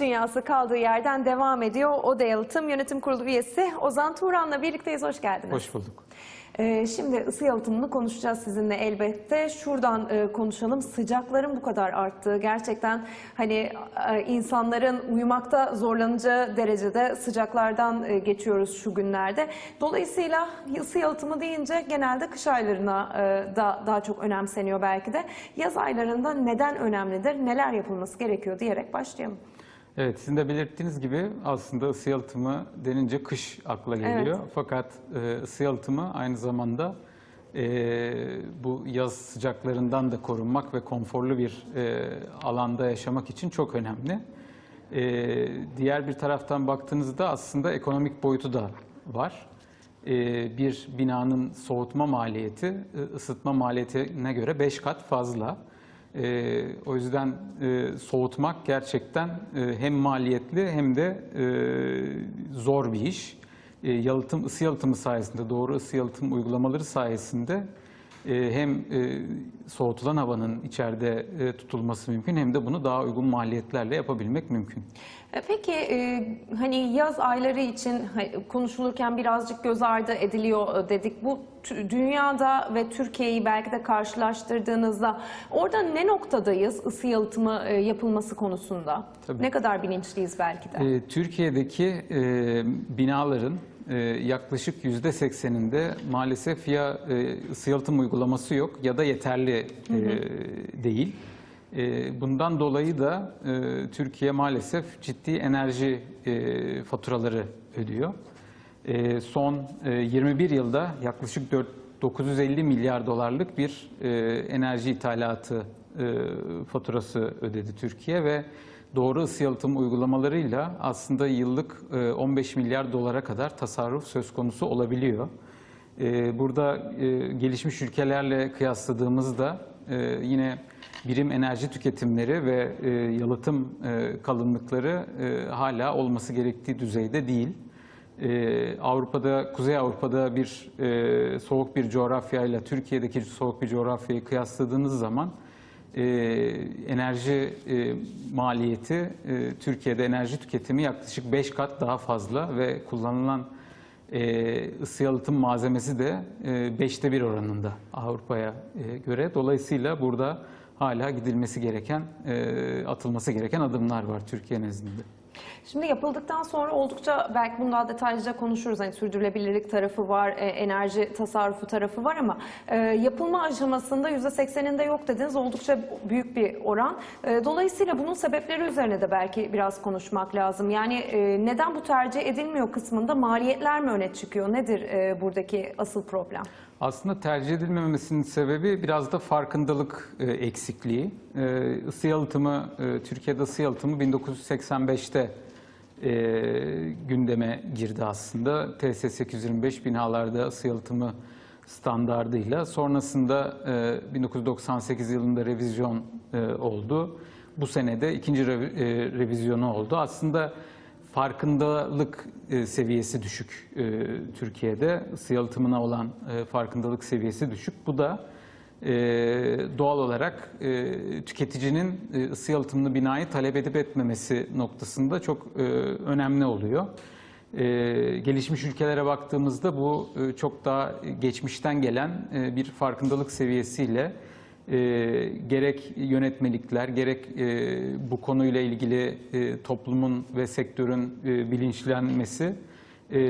İş Dünyası kaldığı yerden devam ediyor. Oda Yalıtım Yönetim Kurulu üyesi Ozan Turan'la birlikteyiz. Hoş geldiniz. Hoş bulduk. Ee, şimdi ısı yalıtımını konuşacağız sizinle elbette. Şuradan e, konuşalım. Sıcakların bu kadar arttığı, gerçekten hani e, insanların uyumakta zorlanacağı derecede sıcaklardan e, geçiyoruz şu günlerde. Dolayısıyla ısı yalıtımı deyince genelde kış aylarına e, da daha çok önemseniyor belki de. Yaz aylarında neden önemlidir, neler yapılması gerekiyor diyerek başlayalım. Evet, sizin de belirttiğiniz gibi aslında ısı yalıtımı denince kış akla geliyor. Fakat e, ısı yalıtımı aynı zamanda e, bu yaz sıcaklarından da korunmak ve konforlu bir e, alanda yaşamak için çok önemli. E, diğer bir taraftan baktığınızda aslında ekonomik boyutu da var. E, bir binanın soğutma maliyeti e, ısıtma maliyetine göre 5 kat fazla. Ee, o yüzden e, soğutmak gerçekten e, hem maliyetli hem de e, zor bir iş. E, yalıtım, ısı yalıtımı sayesinde, doğru ısı yalıtım uygulamaları sayesinde e, hem e, soğutulan havanın içeride e, tutulması mümkün hem de bunu daha uygun maliyetlerle yapabilmek mümkün. E, Peki e, hani yaz ayları için konuşulurken birazcık göz ardı ediliyor e, dedik. Bu dünyada ve Türkiye'yi belki de karşılaştırdığınızda orada ne noktadayız ısı yalıtımı e, yapılması konusunda? Tabii. Ne kadar bilinçliyiz belki de? E, Türkiye'deki e, binaların e, yaklaşık yüzde sekseninde maalesef ya e, ısı yalıtım uygulaması yok ya da yeterli e, değil. E, bundan dolayı da e, Türkiye maalesef ciddi enerji e, faturaları ödüyor. E, son e, 21 yılda yaklaşık 4, 950 milyar dolarlık bir e, enerji ithalatı e, faturası ödedi Türkiye ve doğru ısı yalıtım uygulamalarıyla aslında yıllık e, 15 milyar dolara kadar tasarruf söz konusu olabiliyor. E, Burada e, gelişmiş ülkelerle kıyasladığımızda e, yine birim enerji tüketimleri ve e, yalıtım e, kalınlıkları e, hala olması gerektiği düzeyde değil. Avrupa'da, Kuzey Avrupa'da bir e, soğuk bir coğrafyayla Türkiye'deki soğuk bir coğrafyayı kıyasladığınız zaman e, enerji e, maliyeti, e, Türkiye'de enerji tüketimi yaklaşık 5 kat daha fazla ve kullanılan e, ısı yalıtım malzemesi de e, beşte bir oranında Avrupa'ya e, göre. Dolayısıyla burada hala gidilmesi gereken, e, atılması gereken adımlar var Türkiye nezdinde. Şimdi yapıldıktan sonra oldukça belki bunu daha detaylıca konuşuruz. Hani sürdürülebilirlik tarafı var, e, enerji tasarrufu tarafı var ama e, yapılma aşamasında %80'inde yok dediniz. Oldukça büyük bir oran. E, dolayısıyla bunun sebepleri üzerine de belki biraz konuşmak lazım. Yani neden bu tercih edilmiyor kısmında maliyetler mi öne çıkıyor? Nedir buradaki asıl problem? Aslında tercih edilmemesinin sebebi biraz da farkındalık eksikliği. Isı yalıtımı, Türkiye'de ısı yalıtımı 1985'te e, gündeme girdi aslında. TS 825 binalarda ısı yalıtımı standardıyla. Sonrasında e, 1998 yılında revizyon e, oldu. Bu sene de ikinci revi- e, revizyonu oldu. Aslında farkındalık e, seviyesi düşük e, Türkiye'de. Isı yalıtımına olan e, farkındalık seviyesi düşük. Bu da e, doğal olarak e, tüketicinin e, ısı yalıtımlı binayı talep edip etmemesi noktasında çok e, önemli oluyor. E, gelişmiş ülkelere baktığımızda bu e, çok daha geçmişten gelen e, bir farkındalık seviyesiyle e, gerek yönetmelikler gerek e, bu konuyla ilgili e, toplumun ve sektörün e, bilinçlenmesi e,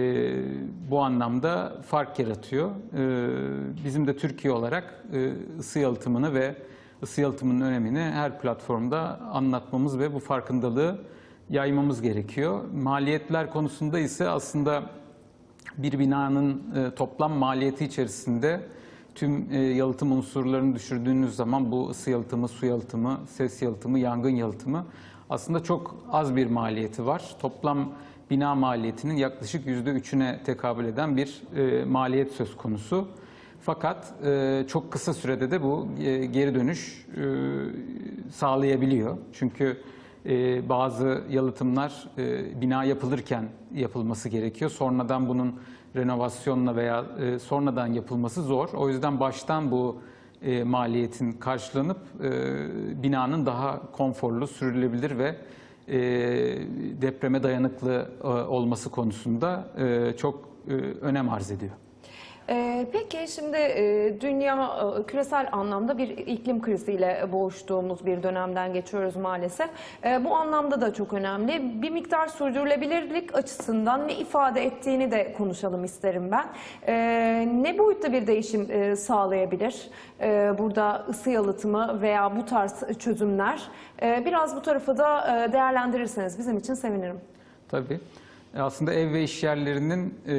bu anlamda fark yaratıyor. E, bizim de Türkiye olarak e, ısı yalıtımını ve ısı yalıtımının önemini her platformda anlatmamız ve bu farkındalığı yaymamız gerekiyor. Maliyetler konusunda ise aslında bir binanın e, toplam maliyeti içerisinde tüm e, yalıtım unsurlarını düşürdüğünüz zaman bu ısı yalıtımı, su yalıtımı, ses yalıtımı, yangın yalıtımı aslında çok az bir maliyeti var. Toplam bina maliyetinin yaklaşık yüzde üçüne tekabül eden bir e, maliyet söz konusu. Fakat e, çok kısa sürede de bu e, geri dönüş e, sağlayabiliyor. Çünkü e, bazı yalıtımlar e, bina yapılırken yapılması gerekiyor. Sonradan bunun renovasyonla veya e, sonradan yapılması zor. O yüzden baştan bu e, maliyetin karşılanıp e, binanın daha konforlu, sürülebilir ve e, depreme dayanıklı e, olması konusunda e, çok e, önem arz ediyor. Ee, Peki şimdi e, dünya e, küresel anlamda bir iklim kriziyle boğuştuğumuz bir dönemden geçiyoruz maalesef. E, Bu anlamda da çok önemli. Bir miktar sürdürülebilirlik açısından ne ifade ettiğini de konuşalım isterim ben. E, Ne boyutta bir değişim e, sağlayabilir burada ısı yalıtımı veya bu tarz çözümler? Biraz bu tarafı da değerlendirirseniz bizim için sevinirim. Tabii. Aslında ev ve iş yerlerinin e,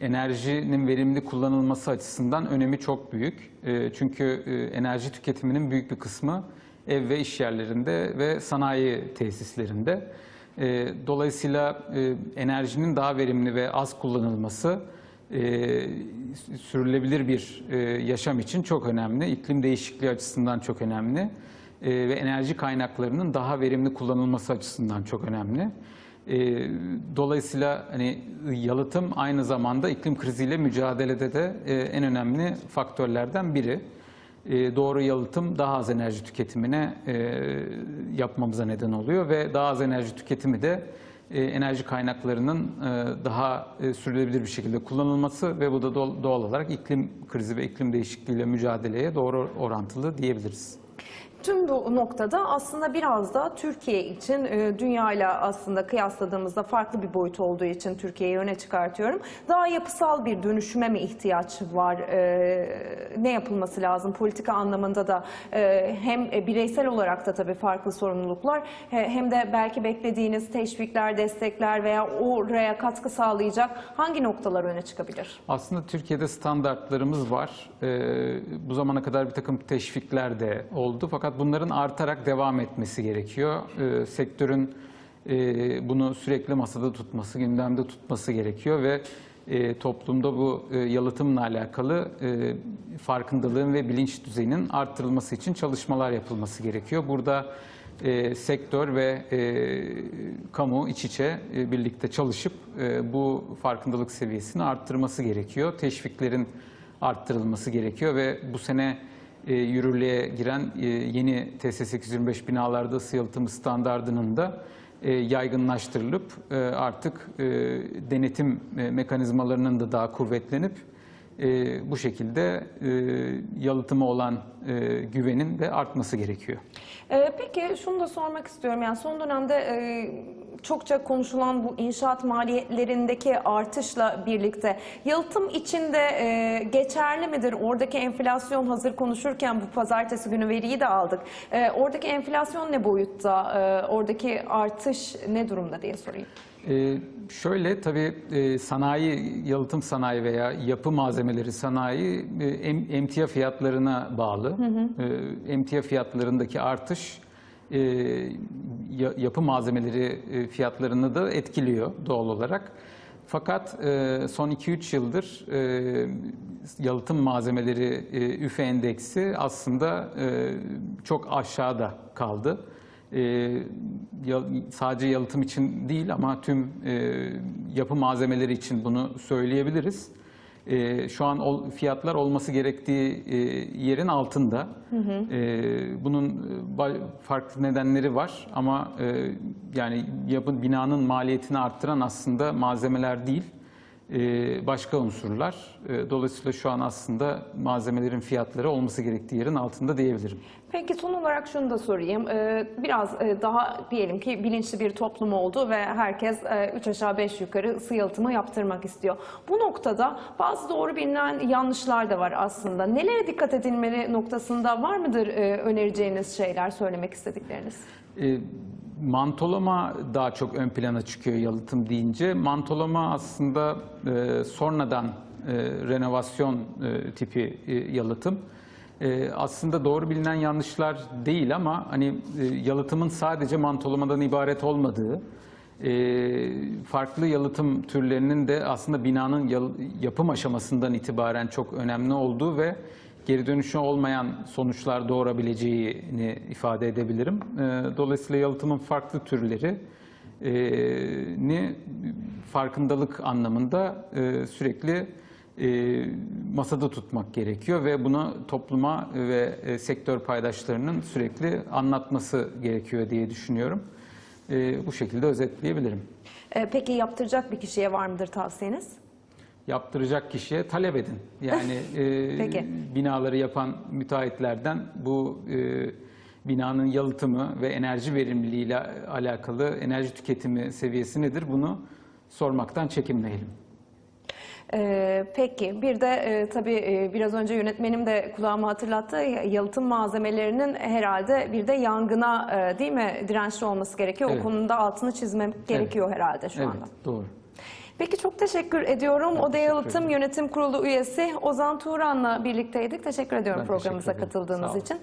enerjinin verimli kullanılması açısından önemi çok büyük. E, çünkü e, enerji tüketiminin büyük bir kısmı ev ve iş yerlerinde ve sanayi tesislerinde. E, dolayısıyla enerjinin daha verimli ve az kullanılması sürülebilir bir yaşam için çok önemli. İklim değişikliği açısından çok önemli. Ve enerji kaynaklarının daha verimli kullanılması açısından çok önemli. E, dolayısıyla hani yalıtım aynı zamanda iklim kriziyle mücadelede de e, en önemli faktörlerden biri. E, doğru yalıtım daha az enerji tüketimine e, yapmamıza neden oluyor ve daha az enerji tüketimi de e, enerji kaynaklarının e, daha e, sürdürülebilir bir şekilde kullanılması ve bu da doğal olarak iklim krizi ve iklim değişikliğiyle mücadeleye doğru orantılı diyebiliriz. Tüm bu noktada aslında biraz da Türkiye için e, dünyayla aslında kıyasladığımızda farklı bir boyut olduğu için Türkiye'yi öne çıkartıyorum. Daha yapısal bir dönüşüme mi ihtiyaç var? E, Ne yapılması lazım? Politika anlamında da e, hem bireysel olarak da tabii farklı sorumluluklar he- hem de belki beklediğiniz teşvikler, destekler veya oraya katkı sağlayacak hangi noktalar öne çıkabilir? Aslında Türkiye'de standartlarımız var. Bu zamana kadar bir takım teşvikler de oldu. Fakat bunların artarak devam etmesi gerekiyor. Ee, sektörün e, bunu sürekli masada tutması, gündemde tutması gerekiyor ve e, toplumda bu e, yalıtımla alakalı e, farkındalığın ve bilinç düzeyinin arttırılması için çalışmalar yapılması gerekiyor. Burada e, sektör ve e, kamu iç içe e, birlikte çalışıp e, bu farkındalık seviyesini arttırması gerekiyor. Teşviklerin arttırılması gerekiyor ve bu sene e, yürürlüğe giren e, yeni TS 825 binalarda ısı yalıtımı standardının da e, yaygınlaştırılıp e, artık e, denetim e, mekanizmalarının da daha kuvvetlenip e, bu şekilde e, yalıtıma olan e, güvenin de artması gerekiyor. Ee, peki şunu da sormak istiyorum. Yani son dönemde e, çokça konuşulan bu inşaat maliyetlerindeki artışla birlikte yalıtım içinde e, geçerli midir? Oradaki enflasyon hazır konuşurken bu pazartesi günü veriyi de aldık. E, oradaki enflasyon ne boyutta? E, oradaki artış ne durumda diye sorayım. Ee, şöyle tabii e, sanayi, yalıtım sanayi veya yapı malzemeleri sanayi e, em, emtia fiyatlarına bağlı. Ee, emtia fiyatlarındaki artış e, ya- yapı malzemeleri e, fiyatlarını da etkiliyor doğal olarak. Fakat e, son 2-3 yıldır e, yalıtım malzemeleri e, üfe endeksi aslında e, çok aşağıda kaldı. E, sadece yalıtım için değil ama tüm e, yapı malzemeleri için bunu söyleyebiliriz. E, şu an ol- fiyatlar olması gerektiği e, yerin altında. E, bunun e, ba- farklı nedenleri var ama e, yani yapı binanın maliyetini arttıran aslında malzemeler değil. E, Başka unsurlar. E, Dolayısıyla şu an aslında malzemelerin fiyatları olması gerektiği yerin altında diyebilirim. Peki son olarak şunu da sorayım. Ee, Biraz e, daha diyelim ki bilinçli bir toplum oldu ve herkes 3 aşağı 5 yukarı ısı yalıtımı yaptırmak istiyor. Bu noktada bazı doğru bilinen yanlışlar da var aslında. Nelere dikkat edilmeli noktasında var mıdır e, önereceğiniz şeyler, söylemek istedikleriniz? E, mantolama daha çok ön plana çıkıyor yalıtım deyince. Mantolama aslında e, sonradan e, renovasyon e, tipi e, yalıtım. E, aslında doğru bilinen yanlışlar değil ama hani e, yalıtımın sadece mantolamadan ibaret olmadığı, e, farklı yalıtım türlerinin de aslında binanın yapım aşamasından itibaren çok önemli olduğu ve geri dönüşü olmayan sonuçlar doğurabileceğini ifade edebilirim. E, Dolayısıyla yalıtımın farklı türleri e, ni farkındalık anlamında e, sürekli e, masada tutmak gerekiyor ve bunu topluma ve sektör paydaşlarının sürekli anlatması gerekiyor diye düşünüyorum. Bu şekilde özetleyebilirim. Peki yaptıracak bir kişiye var mıdır tavsiyeniz? Yaptıracak kişiye talep edin. Yani e, binaları yapan müteahhitlerden bu e, binanın yalıtımı ve enerji verimliliği ile alakalı enerji tüketimi seviyesi nedir bunu sormaktan çekinmeyelim. Ee, peki bir de e, tabii e, biraz önce yönetmenim de kulağıma hatırlattı yalıtım malzemelerinin herhalde bir de yangına e, değil mi dirençli olması gerekiyor. Evet. O konuda altını çizmek gerekiyor herhalde şu evet, anda. doğru. Peki çok teşekkür ediyorum. Ben Oda Yalıtım. Yönetim Kurulu üyesi Ozan Turan'la birlikteydik. Teşekkür ediyorum Ben programımıza teşekkür katıldığınız için.